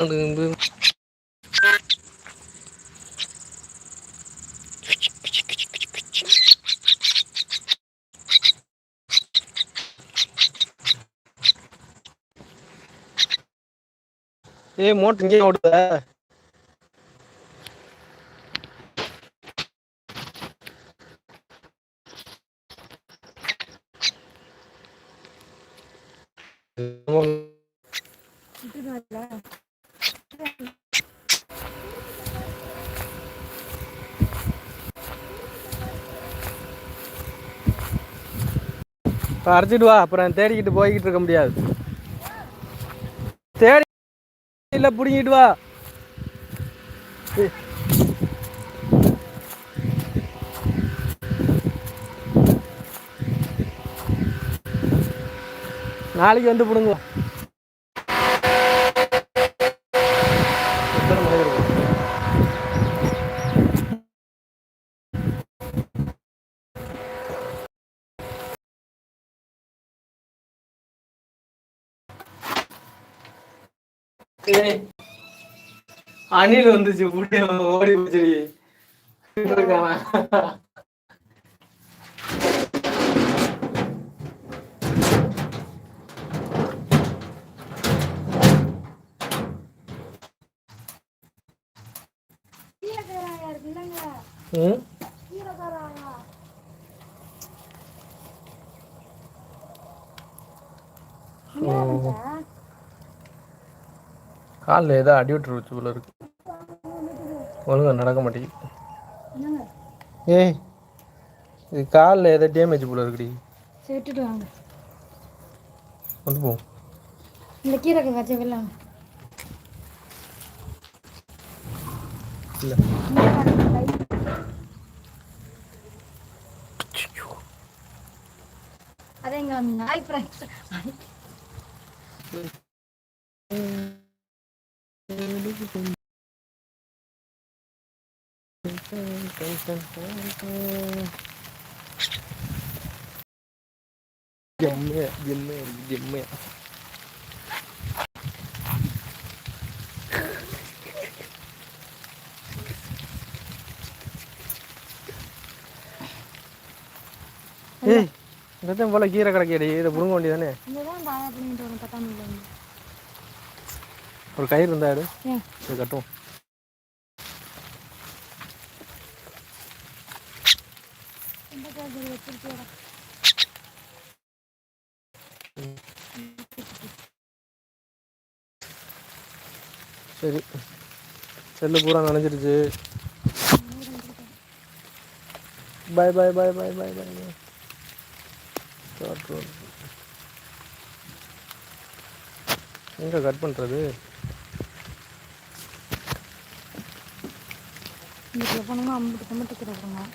வந்து ஏய் மோட்டர் இங்கே ஓடுத இப்போ அரைச்சிட்டு வா அப்புறம் தேடிக்கிட்டு போய்கிட்டு இருக்க முடியாது. தேடி இல்லை பிடிங்கிட்டு வா. நாளைக்கு வந்து பிடுங்க அணில் வந்துச்சு ஓடி போச்சு ம்? காலில் ஏதோ அடி விட்டுருச்சு போல இருக்கு. ஒழுங்கா நடக்க மாட்டேங்குது. ஏய் இது காலில் ஏதோ டேமேஜ் போல இருக்குடி. விட்டுட்டு வாங்க. வந்து போ. இந்த கீரை வச்ச வெள்ளம் இல்லை. அதே எங்க நாய் ஃப்ரெண்ட்ஸ் ஜெம்மையா ஜெம்மையா இருக்கு ஜெம்மையா ஏய் இதான் போல கீரை கிடக்கேடி இதை புடுங்க வேண்டியதானே ஒரு கயிறு இருந்தா எடு. இது கட்டும் சரி. செல்லு பூரா நனைஞ்சிருச்சு. பாய் பாய் பாய் பாய் பாய் பாய் பாய் எங்கே கட் பண்ணுறது வீட்டில் போனோம்னா அம்பிட்டு கும்பிட்டு கிடக்குறோம்